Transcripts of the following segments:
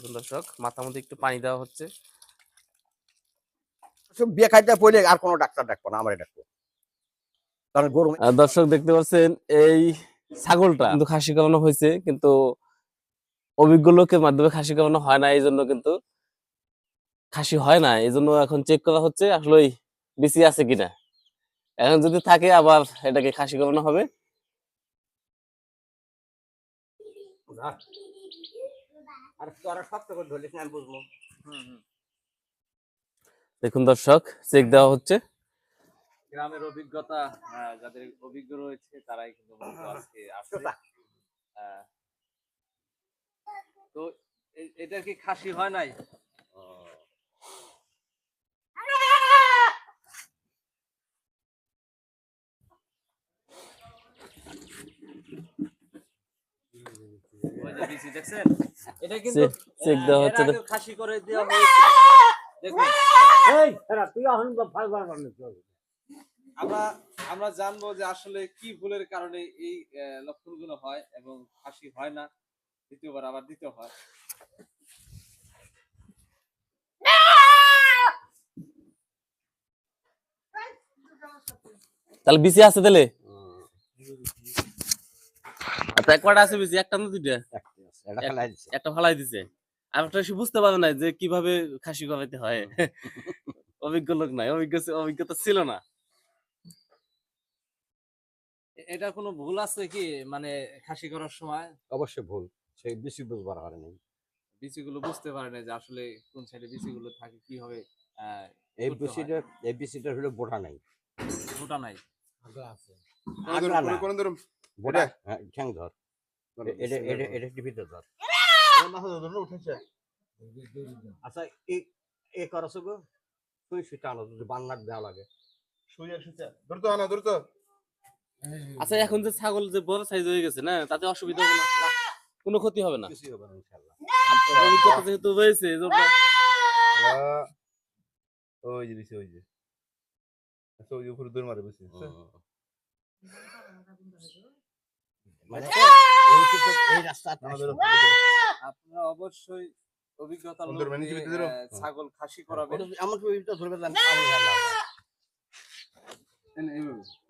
দেখুন দর্শক মাথা মধ্যে একটু পানি দেওয়া হচ্ছে। বিয়ে খাইতে পড়লে আর কোনো ডাক্তার ডাকবো না আমারে ডাকবো। কারণ গরু দর্শক দেখতে পাচ্ছেন এই ছাগলটা কিন্তু খাসি করানো হয়েছে কিন্তু অভিজ্ঞ লোকের মাধ্যমে খাসি করানো হয় না এই জন্য কিন্তু খাসি হয় না এই জন্য এখন চেক করা হচ্ছে আসলে বেশি আছে কিনা। এখন যদি থাকে আবার এটাকে খাসি করানো হবে। আর তোরা শক্ত করে ধরলিস না আমি বুঝব। দেখুন দর্শক চেক দেওয়া হচ্ছে। গ্রামের অভিজ্ঞতা যাদের অভিজ্ঞ রয়েছে তারাই কিন্তু আজকে আসছে তো এটা কি খাসি হয় নাই? ওই যে বিচি দেখছেন? এটা কিন্তু চেক চেক দেওয়া হচ্ছে খাসি করে দেওয়া হয়েছিল দেখুন। আমরা আমরা জানব যে আসলে কি ভুলের কারণে এই লক্ষণগুলো হয় এবং হয় না দ্বিতীয়বার আবার দিতে হয়। তাহলে বিসি আছে তাহলে? আচ্ছা কয়টা আছে বিসি? একটা না দুইটা? এটা দিছে। একটা ফালাই দিছে। একটা সে বুঝতে পারে না যে কীভাবে খাসি হয়। অভিজ্ঞ লোক নাই অভিজ্ঞ অভিজ্ঞতা ছিল না। এটা কোনো ভুল আছে কি? মানে খাসি করার সময়? অবশ্যই ভুল। সেই বেশি বুঝবার হারে নেই। বিচিগুলো বুঝতে পারে না যে আসলে কোন সাইডে বিচিগুলো থাকে কীভাবে আহ, এই। বেশিটা এই বেশিটা হলো বোটা নাই। ওটা নাই। আগলা না। কোন ধরুন বোটা হ্যাঁ ঠ্যাং ধর। এটা এটা এটা টিভিতে ধর। উঠেছে। আচ্ছা এই এ করছ গো। তুই সেটা আনো যদি বান্নার দেওয়া লাগে। আনা আচ্ছা এখন যে ছাগল যে বড় সাইজ হয়ে গেছে না তাতে অসুবিধা হবে না? কোনো ক্ষতি হবে না? কিছুই হবে না ইনশাআল্লাহ। অভিজ্ঞতা যেহেতু রয়েছে ওই যে ওই যে। আচ্ছা ওই যে উপরে দৌড় মারে বসে মানে এই কিন্তু এই রাস্তাটা আপনারা অবশ্যই অভিজ্ঞতা মানে? আহ, ছাগল খাসি করাবেন। ধরবে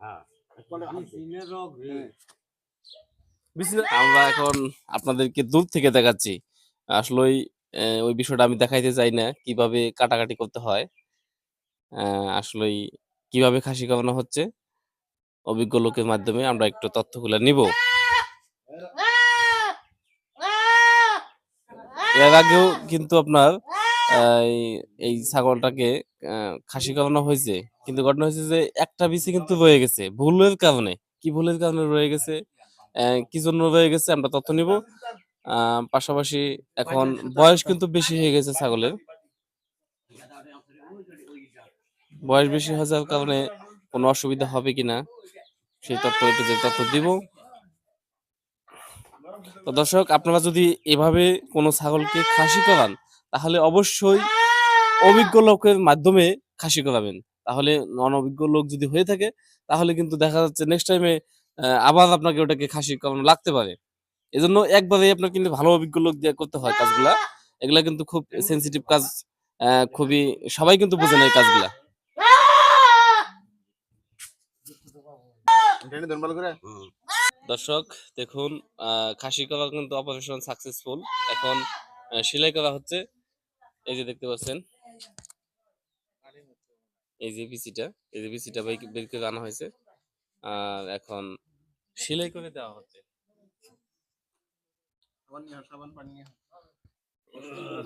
হ্যাঁ। বিসি- আমরা এখন আপনাদেরকে দূর থেকে দেখাচ্ছি। আসলে ওই আহ, ওই বিষয়টা আমি দেখাইতে চাই না কীভাবে কাটাকাটি করতে হয়। আহ, আসলে কীভাবে খাসি করানো হচ্ছে অভিজ্ঞ লোকের মাধ্যমে আমরা একটু তথ্যগুলো নিব। এর আগেও কিন্তু আপনার, এই- ছাগলটাকে খাসি করানো হয়েছে। কিন্তু ঘটনা হয়েছে যে একটা বিচি কিন্তু রয়ে গেছে। ভুলের কারণে। কি ভুলের কারণে রয়ে গেছে? কি জন্য রয়ে গেছে? আমরা তথ্য নিব। পাশাপাশি এখন বয়স কিন্তু বেশি হয়ে গেছে ছাগলের। বয়স বেশি হয়ে যাওয়ার কারণে কোনো অসুবিধা হবে কিনা, সেই তথ্য তথ্য দিব। তো দর্শক, আপনারা যদি এভাবে কোনো ছাগলকে খাসি করান, তাহলে অবশ্যই অভিজ্ঞ লোকের মাধ্যমে খাসি করাবেন। তাহলে অনভিজ্ঞ লোক যদি হয়ে থাকে, তাহলে কিন্তু দেখা যাচ্ছে নেক্সট টাইমে আবার আপনাকে ওটাকে খাসি করানো লাগতে পারে। এজন্য একবারে আপনার কিন্তু ভালো অভিজ্ঞ লোক দিয়ে করতে হয় কাজগুলা। এগুলা কিন্তু খুব সেন্সিটিভ কাজ খুবই সবাই কিন্তু বোঝে না এই কাজগুলা। করে দর্শক দেখুন আহ, খাসি করা কিন্তু অপারেশন সাকসেসফুল এখন সেলাই করা হচ্ছে। এই যে দেখতে পাচ্ছেন। এই যে পিসিটা এই যে পিসিটা বের করে আনা হয়েছে। আর এখন সেলাই করে দেওয়া হচ্ছে।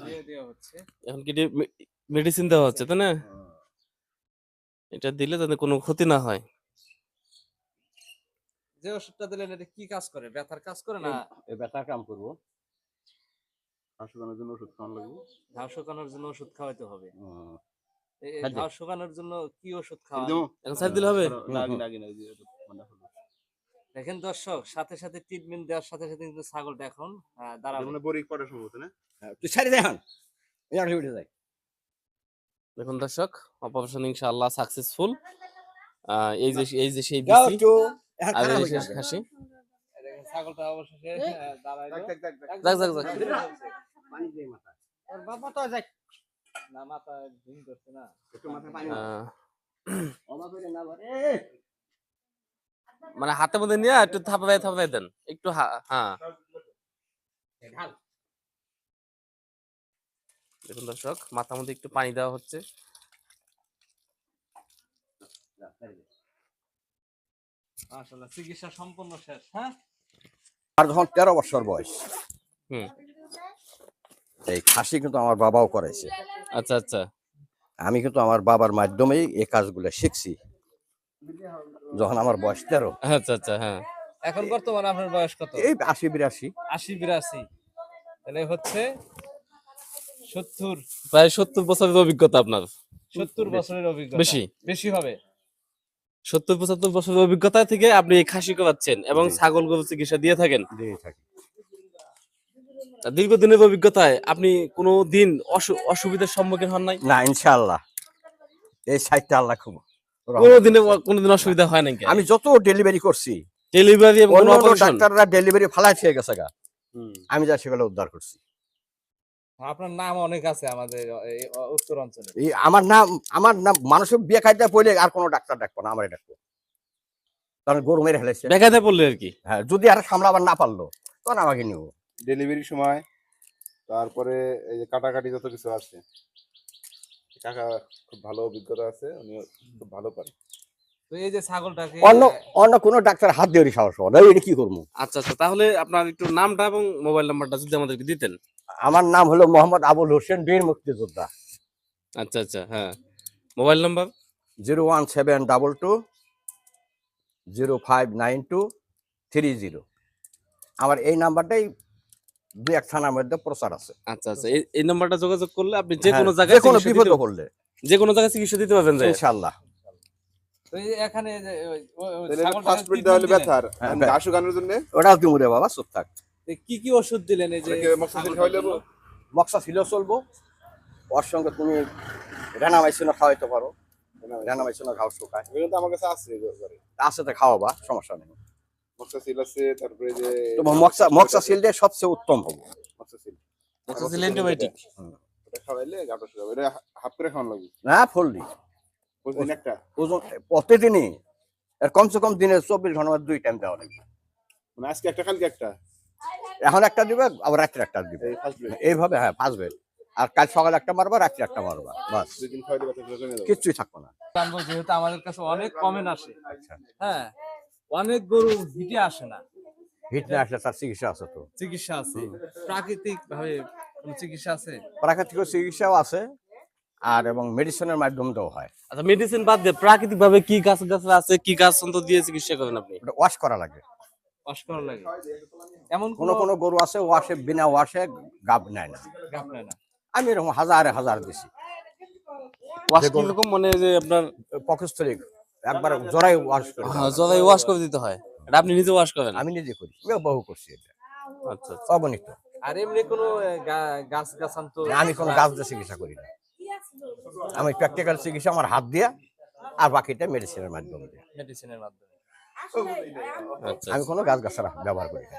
দিয়ে দেওয়া হচ্ছে। এখন কি মেডিসিন দেওয়া হচ্ছে তাই না? এটা দিলে যাতে কোনো ক্ষতি না হয়। যে ওষুধটা দিলেন এটা কি কাজ করে? ব্যথার কাজ করে না? এই ব্যথার কাম করব। হাসপাতালের জন্য ওষুধ খাওয়ান লাগবে। ঘাও শুকানোর জন্য ওষুধ খাওয়াইতে হবে। এই শুকানোর জন্য কি ওষুধ খাওয়া এখন সাইড দিলে হবে? না না না ওই যে ঠান্ডা হলো। দেখেন দর্শক সাথে সাথে ট্রিটমেন্ট দেওয়ার সাথে সাথে কিন্তু ছাগলটা এখন আহ, দাঁড়াবে। মানে পড়া সম্ভবত না? হ্যাঁ, তুই ছাড়ি দেখান এই উঠে যায়। দেখুন দর্শক অপারেশন ইনশাআল্লাহ সাকসেসফুল এই যে এই যে সেই হয়ে ছাগলটা অবশেষে মানে হাতের মধ্যে নিয়ে একটু থাপড়াই থাপড়াই দেন। একটু হ্যাঁ দেখুন দর্শক মাথার মধ্যে একটু পানি দেওয়া হচ্ছে। মাশাআল্লাহ চিকিৎসা সম্পূর্ণ শেষ হ্যাঁ? আর যখন তেরো বছর বয়স হুম। এই খাসি কিন্তু আমার বাবাও করাইছে। আচ্ছা আচ্ছা। আমি কিন্তু আমার বাবার মাধ্যমেই এই কাজগুলো শিখছি। যখন আমার বয়স তেরো। আচ্ছা আচ্ছা হ্যাঁ। এখন বর্তমানে আপনার বয়স কত? এই আশি বিরাশি। আশি বিরাশি। তাহলে হচ্ছে সত্তর। প্রায় সত্তর বছরের অভিজ্ঞতা আপনার। সত্তর বছরের অভিজ্ঞতা। বেশি? বেশি হবে। সত্তর পঁচাত্তর বছরের অভিজ্ঞতা থেকে আপনি এই খাসি করাচ্ছেন এবং ছাগল গরু চিকিৎসা দিয়ে থাকেন। দিয়ে থাকি। দীর্ঘদিনের অভিজ্ঞতায় আপনি কোনো দিন অসু- অসুবিধার সম্মুখীন হন নাই? না ইনশাআল্লাহ। এই সাইডটা আল্লাহ খুব কোনো দিনে কোনোদিন অসুবিধা হয় নাকি আমি যত ডেলিভারি করছি ডেলিভারি ডাক্তাররা ডেলিভারি ফালাই খেয়ে গেছে গা। আমি যা সেগুলো উদ্ধার করছি। আপনার নাম অনেক আছে আমাদের এই উত্তর অঞ্চলে। আমার নাম আমার নাম মানুষের বিয়ে খাইতে পড়লে আর কোনো ডাক্তার ডাকবো না আমার ডাকবো কারণ গরু মেরে ফেলেছে। দেখাতে পড়লে আর কি? হ্যাঁ যদি আর সামলাবার না পারল তখন আমাকে নিব। ডেলিভারির সময় তারপরে এই যে কাটাকাটি যত কিছু আছে। কাকা খুব ভালো অভিজ্ঞতা আছে উনি খুব ভালো পারে এই যে ছাগলটাকে অন্য অন্য কোনো ডাক্তার হাত দিয়ে সাহস হবে না। এটা কি করব? আচ্ছা আচ্ছা তাহলে আপনার একটু নামটা এবং মোবাইল নাম্বারটা যদি আমাদেরকে দিতেন। আমার নাম হলো মোহাম্মদ আবুল হোসেন বীর মুক্তিযোদ্ধা। আচ্ছা আচ্ছা হ্যাঁ। Mobile number? Zero one seven double two zero five nine two three zero. আমার এই নাম্বারটাই দু এক থানার মধ্যে প্রচার আছে। আচ্ছা আচ্ছা এই- নাম্বারটা যোগাযোগ করলে আপনি যে কোনো হ্যাঁ, জায়গায় যে কোনো বিপদে দিতে- যে কোনো জায়গায় চিকিৎসা দিতে পারবেন যে ইনশাল্লাহ তো এই যে এখানে ফার্স্ট দেওয়া হলে ব্যথার। হ্যাঁ, গানের জন্য। ওটাও তুমি রে বাবা? চুপ থাক। কি কি ওষুধ দিলেন এই যে? খাওয়াই ছিল চলবো। ওর সঙ্গে তুমি রানা মাইসিনো খাওয়াইতে পারো। রানা মাইসিনো ঘাও শুকায়। এগুলো তো আমার কাছে আছে আছে তো খাওয়াবা সমস্যা নেই। মক্সাসিল আছে তারপরে যে তোমার মক্সা মক্সা সিলটা সবচেয়ে উত্তম হবে। মক্সাসিল মক্সাসিল অ্যান্টিবায়োটিক ওটা খাওয়াইলে গাটা শুকাবে। এটা হাফ করে খাওয়ানো লাগবে। না ফুললি। প্রতিদিন একটা। ওজন প্রতিদিনই এর কমসে কম দিনে চব্বিশ ঘণ্টার দুই টাইম দেওয়া লাগবে। মানে আজকে একটা কালকে একটা? এখন একটা দিবে আবার রাত্রে একটা দিবে। এইভাবে হ্যাঁ পাঁচ বেড। আর কাল সকালে একটা মারবা রাত্রে একটা মারবা বাস। কিচ্ছুই থাকব না। যেহেতু আমাদের কাছে অনেক কমেন্ট আসে। আচ্ছা। হ্যাঁ অনেক গরু হিটে আসে না। হিট না আসলে তার চিকিৎসা আছে তো। চিকিৎসা আছে। প্রাকৃতিক ভাবে চিকিৎসা আছে? প্রাকৃতিক চিকিৎসাও আছে। আর এবং মেডিসিনের মাধ্যমে দেওয়া হয়। আচ্ছা মেডিসিন বাদ দিয়ে প্রাকৃতিক ভাবে কি গাছ গাছ আছে কি গাছ অন্তর দিয়ে চিকিৎসা করেন আপনি? ওটা ওয়াশ করা লাগে। কষ্ট করা লাগে। এমন কোনো কোনো গরু আছে ওয়াশে বিনা ওয়াশে গাব নেয় না। নেয় না। আমি এরকম হাজারে হাজার দিছি। ওয়াশ মানে যে আপনার একবার জোড়াই ওয়াশ করি হ্যাঁ, জলাই ওয়াশ করে দিতে হয়। এটা আপনি নিজে ওয়াশ করেন? আমি নিজে করি। বহু করছি এটা। আচ্ছা আচ্ছা। অগণিত। আর এমনি কোনো গাছ গাছান তো আমি কোনো গাছ দিয়ে চিকিৎসা করি না। আমি প্র্যাকটিক্যাল চিকিৎসা আমার হাত দিয়া আর বাকিটা মেডিসিনের মাধ্যমে দিয়ে। মেডিসিনের মাধ্যমে। আচ্ছা আমি কোনো গাছ গাছ ব্যবহার করি না।